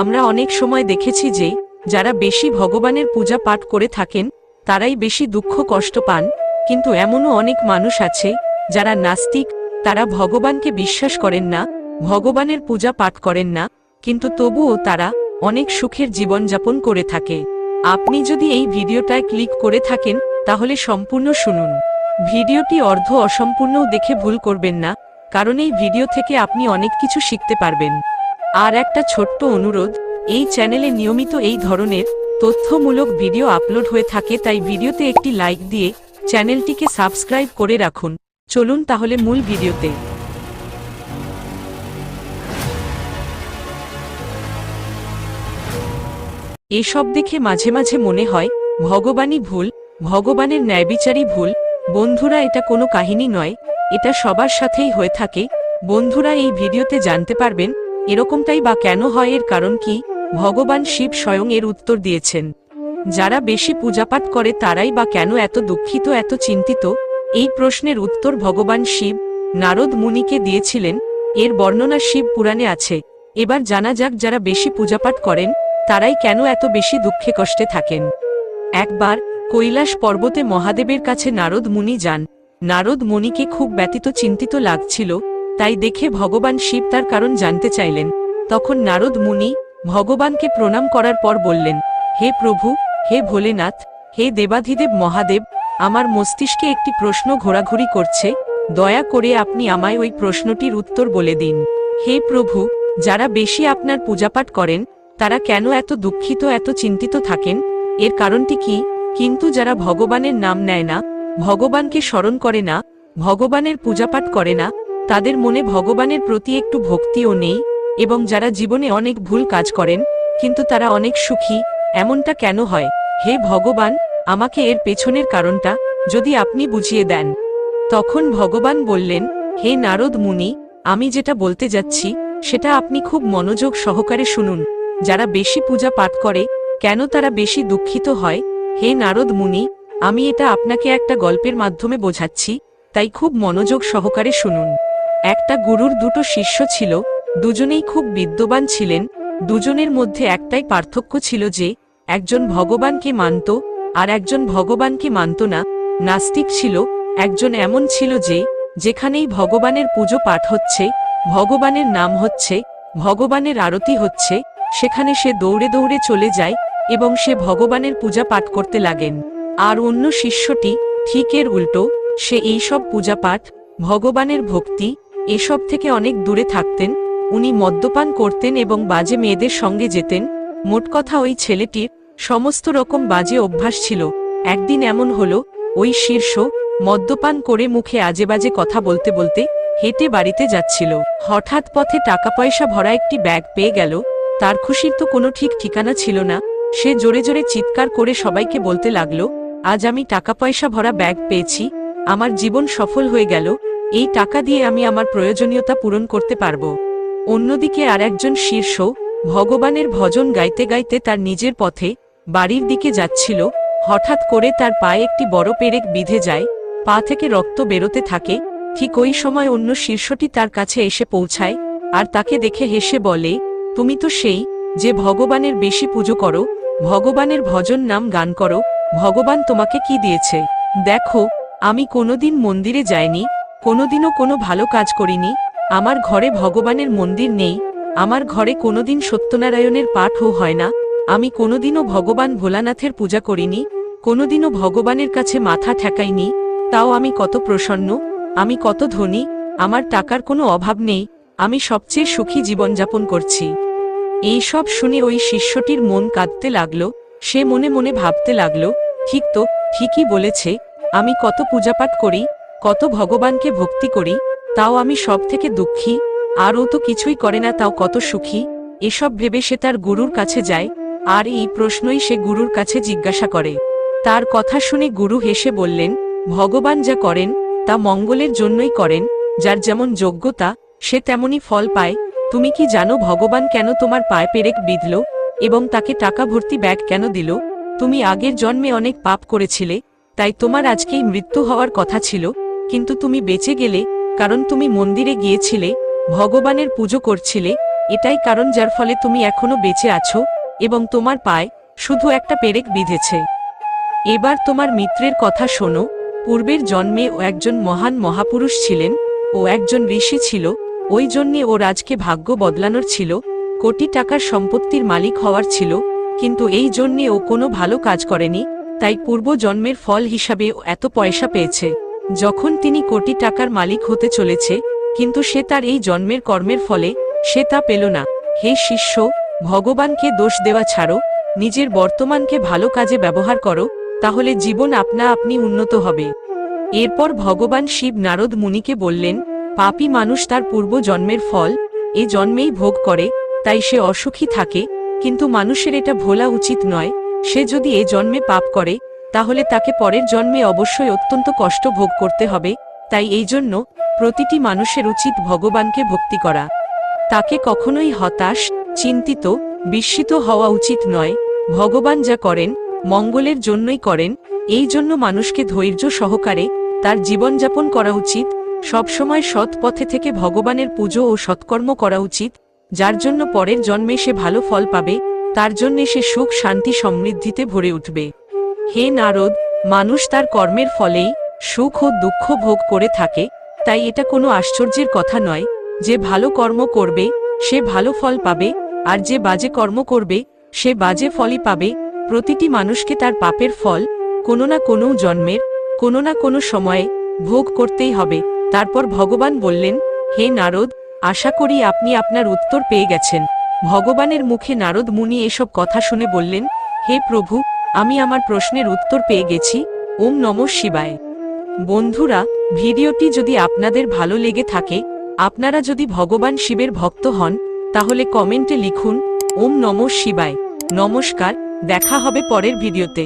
আমরা অনেক সময় দেখেছি যে, যারা বেশি ভগবানের পূজা পাঠ করে থাকেন, তারাই বেশি দুঃখ কষ্ট পান, কিন্তু এমনও অনেক মানুষ আছে, যারা নাস্তিক, তারা ভগবানকে বিশ্বাস করেন না, ভগবানের পূজা পাঠ করেন না, কিন্তু তবুও তারা অনেক সুখের জীবনযাপন করে থাকে। আপনি যদি এই ভিডিওটায় ক্লিক করে থাকেন, তাহলে সম্পূর্ণ শুনুন। ভিডিওটি অর্ধ অসম্পূর্ণও দেখে ভুল করবেন না, কারণ এই ভিডিও থেকে আপনি অনেক কিছু শিখতে পারবেন। আর একটা ছোট্ট অনুরোধ, এই চ্যানেলে নিয়মিত এই ধরনের তথ্যমূলক ভিডিও আপলোড হয়ে থাকে তাই ভিডিওতে একটি লাইক দিয়ে চ্যানেলটিকে সাবস্ক্রাইব করে রাখুন। চলুন তাহলে মূল ভিডিওতে। এসব দেখে মাঝে মাঝে মনে হয়, ভগবানই ভুল, ভগবানের ন্যায়বিচারই ভুল। বন্ধুরা, এটা কোনো কাহিনী নয়, এটা সবার সাথেই হয়ে থাকে। বন্ধুরা, এই ভিডিওতে জানতে পারবেন এরকমটাই বা কেন হয়? এর কারণ কি? ভগবান শিব স্বয়ং এর উত্তর দিয়েছেন। যারা বেশি পূজাপাঠ করে তারাই বা কেন এত দুঃখিত, এত চিন্তিত? এই প্রশ্নের উত্তর ভগবান শিব নারদ মুনিকে দিয়েছিলেন। এর বর্ণনা শিব পুরাণে আছে। এবার জানা যাক যারা বেশি পূজাপাঠ করেন, তারাই কেন এত বেশি দুঃখে কষ্টে থাকেন? একবার কৈলাস পর্বতে মহাদেবের কাছে নারদ মুনি যান। নারদ মুনিকে খুব ব্যতীত, চিন্তিত লাগছিল। তাই দেখে ভগবান শিব তার কারণ জানতে চাইলেন। তখন নারদ মুনি ভগবানকে প্রণাম করার পর বললেন, হে প্রভু, হে ভোলেনাথ, হে দেবাধিদেব মহাদেব, আমার মস্তিষ্কে একটি প্রশ্ন ঘোরাঘুরি করছে, দয়া করে আপনি আমায় ওই প্রশ্নটির উত্তর বলে দিন। হে প্রভু, যারা বেশি আপনার পূজাপাঠ করেন, তারা কেন এত দুঃখিত, এত চিন্তিত থাকেন? এর কারণটি কি? কিন্তু যারা ভগবানের নাম নেয় না, ভগবানকে স্মরণ করে না, ভগবানের পূজাপাঠ করে না তাদের মনে ভগবানের প্রতি একটু ভক্তিও নেই, এবং যারা জীবনে অনেক ভুল কাজ করেন, কিন্তু তারা অনেক সুখী, এমনটা কেন হয়? হে ভগবান, আমাকে এর পেছনের কারণটা যদি আপনি বুঝিয়ে দেন। তখন ভগবান বললেন, হে নারদ মুনি, আমি যেটা বলতে যাচ্ছি, সেটা আপনি খুব মনোযোগ সহকারে শুনুন। যারা বেশি পূজা পাঠ করে, কেন তারা বেশি দুঃখিত হয়? হে নারদ মুনি, আমি এটা আপনাকে একটা গল্পের মাধ্যমে বোঝাচ্ছি, তাই খুব মনোযোগ সহকারে শুনুন। একটা গুরুর দুটো শিষ্য ছিল, দুজনেই খুব বিদ্যবান ছিলেন, দুজনের মধ্যে একটাই পার্থক্য ছিল যে, একজন ভগবানকে মানত, আর একজন ভগবানকে মানত না, নাস্তিক ছিল, একজন এমন ছিল যে, যেখানেই ভগবানের পুজো পাঠ হচ্ছে, ভগবানের নাম হচ্ছে, ভগবানের আরতি হচ্ছে, সেখানে সে দৌড়ে দৌড়ে চলে যায়, এবং সে ভগবানের পূজা পাঠ করতে লাগেন। আর অন্য শিষ্যটি, ঠিক এর উল্টো, সে এইসব পূজা পাঠ, ভগবানের ভক্তি এসব থেকে অনেক দূরে থাকতেন, উনি মদ্যপান করতেন এবং বাজে মেয়েদের সঙ্গে যেতেন, মোট কথা ওই ছেলেটির সমস্ত রকম বাজে অভ্যাস ছিল, একদিন এমন হলো, ওই শীর্ষ মদ্যপান করে মুখে আজে বাজে কথা বলতে বলতে হেঁটে বাড়িতে যাচ্ছিল, হঠাৎ পথে টাকা পয়সা ভরা একটি ব্যাগ পেয়ে গেল, তার খুশির তো কোনো ঠিক ঠিকানা ছিল না, সে জোরে জোরে চিৎকার করে সবাইকে বলতে লাগল, আজ আমি টাকা পয়সা ভরা ব্যাগ পেয়েছি, আমার জীবন সফল হয়ে গেল এই টাকা দিয়ে আমি আমার প্রয়োজনীয়তা পূরণ করতে পারব। অন্যদিকে আর একজন শীর্ষ, ভগবানের ভজন গাইতে গাইতে তার নিজের পথে, বাড়ির দিকে যাচ্ছিল, হঠাৎ করে তার পায়ে একটি বড় পেরেক বিঁধে যায়, পা থেকে রক্ত বেরোতে থাকে, ঠিক ওই সময় অন্য শীর্ষটি তার কাছে এসে পৌঁছায়, আর তাকে দেখে হেসে বলে, তুমি তো সেই, যে ভগবানের বেশি পুজো করো, ভগবানের ভজন নাম গান করো, ভগবান তোমাকে কি দিয়েছে? দেখো, আমি কোনোদিন মন্দিরে যাইনি কোনোদিনও কোনো ভালো কাজ করিনি, আমার ঘরে ভগবানের মন্দির নেই, আমার ঘরে কোনোদিন সত্যনারায়ণের পাঠও হয় না, আমি কোনোদিনও ভগবান ভোলানাথের পূজা করিনি, কোনোদিনও ভগবানের কাছে মাথা ঠেকাইনি, তাও আমি কত প্রসন্ন, আমি কত ধনী, আমার টাকার কোনো অভাব নেই, আমি সবচেয়ে সুখী জীবনযাপন করছি। এই সব শুনে ওই শিষ্যটির মন কাঁদতে লাগল, সে মনে মনে ভাবতে লাগল, ঠিক তো, ঠিকই বলেছে, আমি কত পূজাপাঠ করি কত ভগবানকে ভক্তি করি, তাও আমি সব থেকে দুঃখী, আর ও তো কিছুই করে না, তাও কত সুখী, এসব ভেবে সে তার গুরুর কাছে যায়, আর এই প্রশ্নই সে গুরুর কাছে জিজ্ঞাসা করে। তার কথা শুনে গুরু হেসে বললেন, ভগবান যা করেন, তা মঙ্গলের জন্যই করেন, যার যেমন যোগ্যতা, সে তেমনই ফল পায়, তুমি কি জানো ভগবান কেন তোমার পায়ে পেরেক বিঁধল, এবং তাকে টাকা ভর্তি ব্যাগ কেন দিল? তুমি আগের জন্মে অনেক পাপ করেছিলে, তাই তোমার আজকেই মৃত্যু হওয়ার কথা ছিল কিন্তু তুমি বেঁচে গেলে, কারণ তুমি মন্দিরে গিয়েছিলে, ভগবানের পুজো করছিলে, এটাই কারণ যার ফলে তুমি এখনও বেঁচে আছো, এবং তোমার পায়ে শুধু একটা পেরেক বিঁধেছে। এবার তোমার মিত্রের কথা শোনো, পূর্বের জন্মে ও একজন মহান মহাপুরুষ ছিলেন, ও একজন ঋষি ছিল, ওই জন্যে ও রাজকে ভাগ্য বদলানোর ছিল, কোটি টাকার সম্পত্তির মালিক হওয়ার ছিল, কিন্তু এই জন্যে ও কোনো ভালো কাজ করেনি, তাই পূর্ব জন্মের ফল হিসাবে ও এত পয়সা পেয়েছে। যখন তিনি কোটি টাকার মালিক হতে চলেছে, কিন্তু সে তার এই জন্মের কর্মের ফলে সে তা পেল না। হে শিষ্য, ভগবানকে দোষ দেওয়া ছাড়ো, নিজের বর্তমানকে ভালো কাজে ব্যবহার করো, তাহলে জীবন আপনা আপনি উন্নত হবে। এরপর ভগবান শিব নারদ মুনিকে বললেন, পাপী মানুষ তার পূর্ব জন্মের ফল, এ জন্মেই ভোগ করে, তাই সে অসুখী থাকে, কিন্তু মানুষের এটা ভোলা উচিত নয়, সে যদি এ জন্মে পাপ করে তাহলে তাকে পরের জন্মে অবশ্যই অত্যন্ত কষ্ট ভোগ করতে হবে, তাই এই জন্য প্রতিটি মানুষের উচিত ভগবানকে ভক্তি করা। তাকে কখনোই হতাশ, চিন্তিত, বিস্মিত হওয়া উচিত নয়, ভগবান যা করেন, মঙ্গলের জন্যই করেন, এই জন্য মানুষকে ধৈর্য সহকারে তার জীবনযাপন করা উচিত, সবসময় সৎ পথে থেকে ভগবানের পুজো ও সৎকর্ম করা উচিত, যার জন্য পরের জন্মে সে ভালো ফল পাবে, তার জন্যে সে সুখ, শান্তি, সমৃদ্ধিতে ভরে উঠবে। হে নারদ, মানুষ তার কর্মের ফলেই সুখ ও দুঃখ ভোগ করে থাকে, তাই এটা কোনো আশ্চর্যের কথা নয়, যে ভালো কর্ম করবে, সে ভালো ফল পাবে, আর যে বাজে কর্ম করবে, সে বাজে ফলই পাবে, প্রতিটি মানুষকে তার পাপের ফল কোনো না কোনো জন্মের, কোনো না কোনো সময়ে ভোগ করতেই হবে। তারপর ভগবান বললেন, হে নারদ, আশা করি আপনি আপনার উত্তর পেয়ে গেছেন। ভগবানের মুখে নারদ মুনি এসব কথা শুনে বললেন, হে প্রভু আমি আমার প্রশ্নের উত্তর পেয়ে গেছি, ওম নম শিবায়। বন্ধুরা, ভিডিওটি যদি আপনাদের ভালো লেগে থাকে, আপনারা যদি ভগবান শিবের ভক্ত হন, তাহলে কমেন্টে লিখুন, ওম নম শিবায়। নমস্কার, দেখা হবে পরের ভিডিওতে।